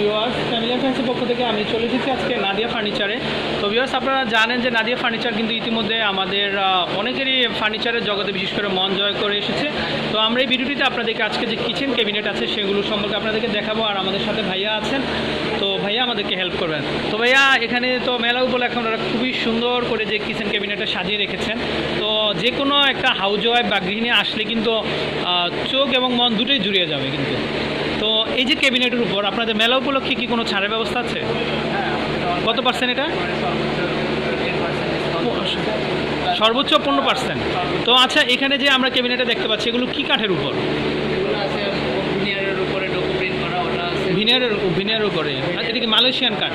Viewers family অ্যাফেয়ার্সের পক্ষ থেকে আমি চলে এসেছি আজকে নাদিয়া ফার্নিচারে তো ভিউয়ার্স আপনারা জানেন যে নাদিয়া ফার্নিচার কিন্তু ইতিমধ্যে আমাদের অনেকেরই ফার্নিচারের জগতে বিশেষ করে মন জয় করে এসেছে। তো আমরা এই ভিডিওটিতে আপনাদেরকে আজকে যে কিচেন ক্যাবিনেট আছে, সেগুলো সম্পর্কে আপনাদেরকে দেখাবো, আর আমাদের সাথে ভাইয়া আছেন। তো ভাইয়া আমাদেরকে হেল্প করবেন। তো ভাইয়া, এখানে তো মেলা উপলক্ষে আপনারা খুবই সুন্দর করে যে কিচেন ক্যাবিনেটটা সাজিয়ে রেখেছেন। তো যে কোনো একটা হাউজ ওয়াইফ বা গৃহিণী আসলে কিন্তু চোখ এবং মন দুটোই জুড়িয়ে যাবে কিন্তু। এই যে ক্যাবিনেটের উপর আপনাদের মেলা উপলক্ষে কি কোনো ছাড়ের ব্যবস্থা আছে? কত পার্সেন্ট এটা? সর্বোচ্চ পনেরো পার্সেন্ট তো আচ্ছা এখানে যে আমরা ক্যাবিনেটে দেখতে পাচ্ছি এগুলো কি কাঠের উপর? ভিনিয়ারের উপরে ভিনিয়ারের উপরে। এটা কি মালয়েশিয়ান কাঠ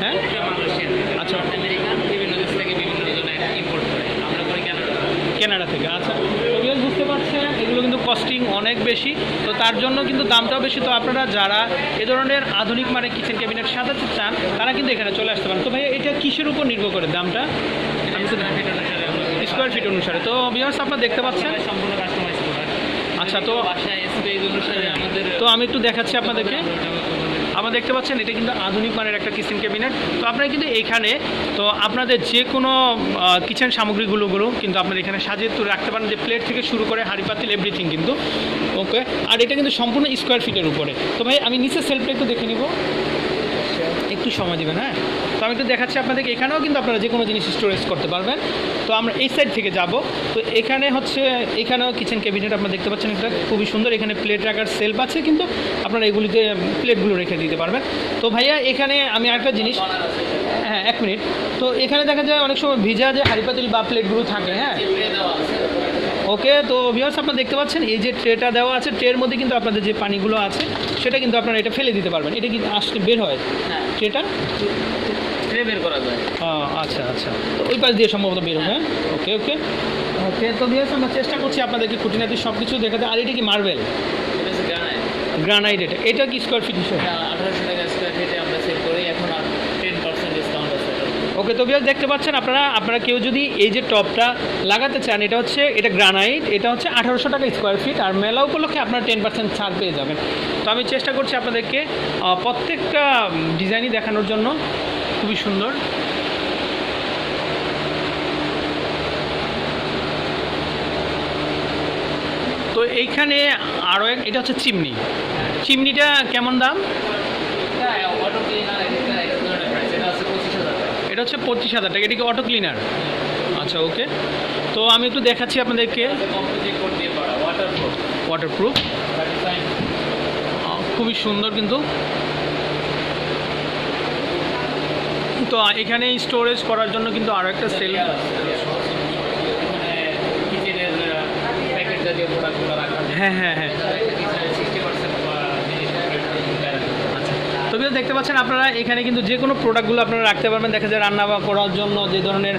হ্যাঁ এটা মালয়েশিয়ান আচ্ছা। নর্থ আমেরিকান বিভিন্ন দেশ থেকে বিভিন্ন জনে ইম্পোর্ট করে আমরা করি কানাডা কেনাডা থেকে আচ্ছা তো viewers বুঝতে পারছেন এগুলো কিন্তু কস্টিং অনেক বেশি। তো তার জন্য কিন্তু দামটাও বেশি। তো আপনারা যারা এ ধরনের আধুনিক মানে কিচেন ক্যাবিনেট সাজাতে চান তারা কিন্তু এখানে চলে আসতে পারেন। তো ভাই এটা কিসের উপর নির্ভর করে দামটা? স্কোয়ার ফিট অনুসারে তো বিহার্স আপনারা দেখতে পাচ্ছেন? সম্পূর্ণ কাস্টমাইজ আচ্ছা, তো- তো আমি একটু দেখাচ্ছি আপনাদেরকে। আপনারা দেখতে পাচ্ছেন, এটা কিন্তু আধুনিক মানের একটা কিচেন ক্যাবিনেট। তো আপনারা কিন্তু এখানে, তো আপনাদের যে কোনো কিচেন সামগ্রীগুলোগুলো কিন্তু আপনারা এখানে সাজিয়ে তো রাখতে পারেন যে প্লেট থেকে শুরু করে হাঁড়ি পাতিল এভরিথিং কিন্তু। ওকে আর এটা কিন্তু সম্পূর্ণ স্কোয়ার ফিটের উপরে। তো ভাই, আমি নিচে সেলফটা একটু দেখে নিব। একটু সময় দেবেন হ্যাঁ? তো আমি তো দেখাচ্ছি আপনাদেরকে এখানেও কিন্তু আপনারা যে কোনো জিনিস স্টোরেজ করতে পারবেন। তো আমরা এই সাইড থেকে যাব। তো এখানে হচ্ছে এখানেও কিচেন ক্যাবিনেট আপনারা দেখতে পাচ্ছেন এটা খুবই সুন্দর। এখানে প্লেট রাখার সেলফ আছে কিন্তু আপনারা এগুলিতে প্লেটগুলো রেখে দিতে পারবেন। তো ভাইয়া এখানে আমি আরেকটা জিনিস হ্যাঁ এক মিনিট তো এখানে দেখা যায় অনেক সময় ভিজা যে হাঁড়ি পাতিল বা প্লেটগুলো থাকে হ্যাঁ। ওকে তো ভিউয়ার্স আপনারা দেখতে পাচ্ছেন এই যে ট্রেটা দেওয়া আছে ট্রের মধ্যে কিন্তু আপনাদের যে পানিগুলো আছে সেটা কিন্তু আপনারা এটা ফেলে দিতে পারবেন। এটা কিন্তু আসলে বের হয়? হ্যাঁ। ট্রেটা ট্রে বের করা যায়। আহ, আচ্ছা আচ্ছা। তো ওই পাশ দিয়ে সম্ভবত বের হবে ওকে ওকে। ওকে তো ভিউয়ার্স আমরা চেষ্টা করছি আপনাদেরকে খুঁটিনাটি সব কিছু দেখাতে। আর এটা কি মার্বেল গ্রানাইট এটা। এটা কি স্কোয়ার ফিট হিসেবে? আঠারোশো টাকা স্কোয়ার ফিটে আমরা সেল করি এখন আর টেন পার্সেন্ট ডিসকাউন্ট আছে। ওকে তো ভিউয়ার্স দেখতে পাচ্ছেন আপনারা আপনারা কেউ যদি এই যে টপটা লাগাতে চান এটা হচ্ছে এটা গ্রানাইট এটা হচ্ছে আঠারোশো টাকা স্কোয়ার ফিট আর মেলা উপলক্ষে আপনারা টেন পার্সেন্ট ছাড় পেয়ে যাবেন। তো আমি চেষ্টা করছি আপনাদেরকে প্রত্যেকটা ডিজাইনই দেখানোর জন্য। খুবই সুন্দর। তো এইখানে আরও এক এটা হচ্ছে চিমনি। চিমনিটা কেমন দাম? এটা হচ্ছে পঁচিশ হাজার টাকা এটা কি অটো ক্লিনার আচ্ছা ওকে তো আমি একটু দেখাচ্ছি আপনাদেরকে। ওয়াটারপ্রুফ খুবই সুন্দর কিন্তু। তো এখানে স্টোরেজ করার জন্য কিন্তু আরও একটা সেল হ্যাঁ হ্যাঁ হ্যাঁ। তবে দেখতে পাচ্ছেন আপনারা এখানে কিন্তু যে কোনো প্রোডাক্টগুলো আপনারা রাখতে পারবেন। দেখা যায় রান্না করার জন্য যে ধরনের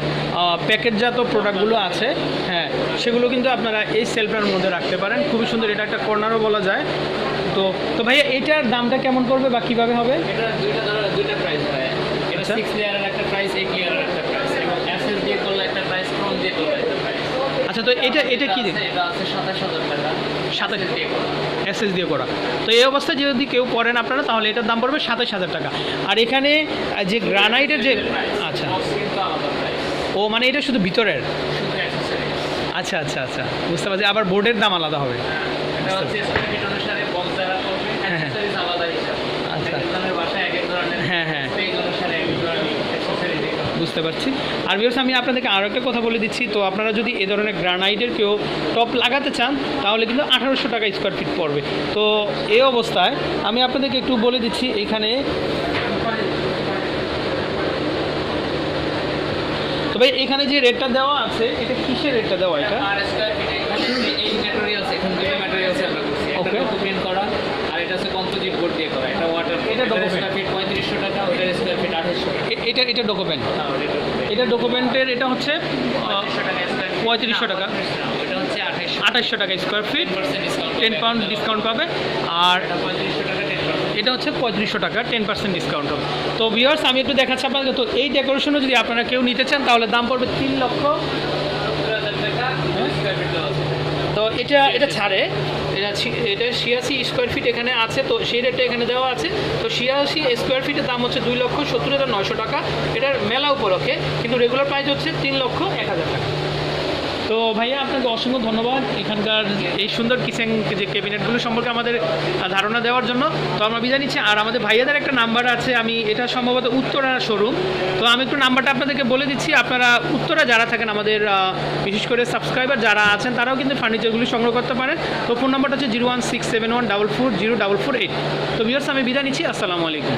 প্যাকেটজাত প্রোডাক্টগুলো আছে হ্যাঁ সেগুলো কিন্তু আপনারা এই সেলফের মধ্যে রাখতে পারেন। খুবই সুন্দর, এটা একটা কর্নারও বলা যায়। তো তো ভাইয়া, এটার দামটা কেমন পড়বে বা কীভাবে হবে? এটা দুইটা দুইটা প্রাইস হয়। আচ্ছা। সিক্স লেয়ারের একটা প্রাইস এইট লেয়ারের একটা প্রাইস এবং অ্যাসেস দিয়ে করলে একটা প্রাইস ক্রোম দিয়ে করলে একটা প্রাইস আচ্ছা তো এটা এটা কি এটা আছে সাতাশ হাজার টাকা। সাতাশ দিয়ে করা। এসএস দিয়ে করা। তো এই অবস্থায় যদি কেউ করেন আপনারা তাহলে এটার দাম পড়বে সাতাশ হাজার টাকা। আর এখানে যে গ্রানাইটের যে আচ্ছা। ও মানে এটা শুধু ভিতরের? আচ্ছা আচ্ছা আচ্ছা। বুঝতে পারছি। আবার বোর্ডের দাম আলাদা হবে এটা হচ্ছে স্কোয়ার ফিট অনুসারে বক্স যারা করবে হ্যাঁ, হ্যাঁ। অ্যাক্সেসরিজ আলাদা হিসাব আচ্ছা। এক একজনের বাসায় এক এক ধরনের হ্যাঁ, হ্যাঁ। স্পেস অনুসারে এক এক ধরনের অ্যাক্সেসরি দিতে হবে বুঝতে পারছি। আর বিকজ আমি আপনাদেরকে আরও একটা কথা বলে দিচ্ছি। তো আপনারা যদি এ ধরনের গ্রানাইটের কেউ টপ লাগাতে চান তাহলে কিন্তু আঠারোশো টাকা স্কোয়ার ফিট পড়বে। তো এই অবস্থায় আমি আপনাদেরকে একটু বলে দিচ্ছি এখানে তো ভাই এখানে যে রেটটা দেওয়া আছে এটা কিসের রেটটা দেওয়া এটা? আর করা এটা হচ্ছে কম্পোজিট বোর্ড দিয়ে করা। এটা ওয়াটার এটা। স্কোয়ার ফিট পঁয়ত্রিশশো টাকা ওটার স্কোয়ার ফিট আঠাশশো টাকা। এটা এটা ডকুমেন্ট। এটা ডকুমেন্টের এটা হচ্ছে পঁয়ত্রিশশো টাকা। আঠাশশো টাকা square feet ten pound discount পাবে। আর এটা হচ্ছে পঁয়ত্রিশশো টাকা টেন পার্সেন্ট ডিসকাউন্ট হবে। তো ভিওর্স আমি একটু দেখাচ্ছি আপনাকে তো এই ডেকোরেশনও যদি আপনারা কেউ নিতে চান, তাহলে দাম পড়বে তিন লক্ষ সত্তর হাজার টাকা স্কোয়ার ফিট দেওয়া আছে তো এটা এটা ছাড়ে। এটা এটা ছিয়াশি স্কোয়ার ফিট এখানে আছে, তো সেই রেটটা এখানে দেওয়া আছে। তো ছিয়াশি স্কোয়ার ফিটের দাম হচ্ছে দুই লক্ষ সত্তর হাজার নয়শো টাকা। এটার মেলা উপলক্ষে, কিন্তু রেগুলার প্রাইস হচ্ছে তিন লক্ষ এক হাজার টাকা। তো ভাইয়া, আপনাকে অসংখ্য ধন্যবাদ এখানকার এই সুন্দর কিচেন যে ক্যাবিনেটগুলো সম্পর্কে আমাদের ধারণা দেওয়ার জন্য। তো আমরা বিদায় নিচ্ছি। আর আমাদের ভাইয়াদের একটা নাম্বার আছে, আমি এটা সম্ভবত উত্তরা শোরুম তো আমি একটু নাম্বারটা আপনাদেরকে বলে দিচ্ছি। আপনারা উত্তরা যারা থাকেন আমাদের বিশেষ করে সাবস্ক্রাইবার যারা আছেন, তারাও কিন্তু ফার্নিচারগুলি সংগ্রহ করতে পারেন। তো ফোন নাম্বারটা হচ্ছে zero one six seven one double four zero double four eight তো বিয়ার্স আমি বিদায় নিচ্ছি। আসসালামু আলাইকুম।